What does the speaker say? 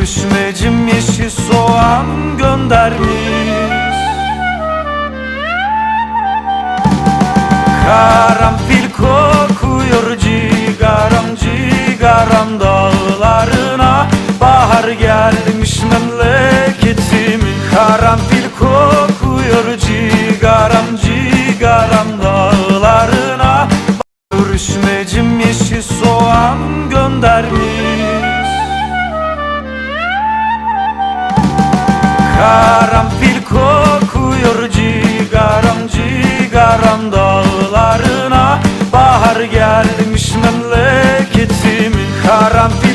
Görüşmecim yeşil soğan göndermiş. Karanfil kokuyor cigaram cigaram dağlarına. Bahar gelmiş memleketimin Karanfil kokuyor cigaram cigaram dağlarına. Görüşmecim yeşil soğan göndermiş Karanfil kokuyor cigaram cigaram dağlarına. Bahar gelmiş memleketimin karanfil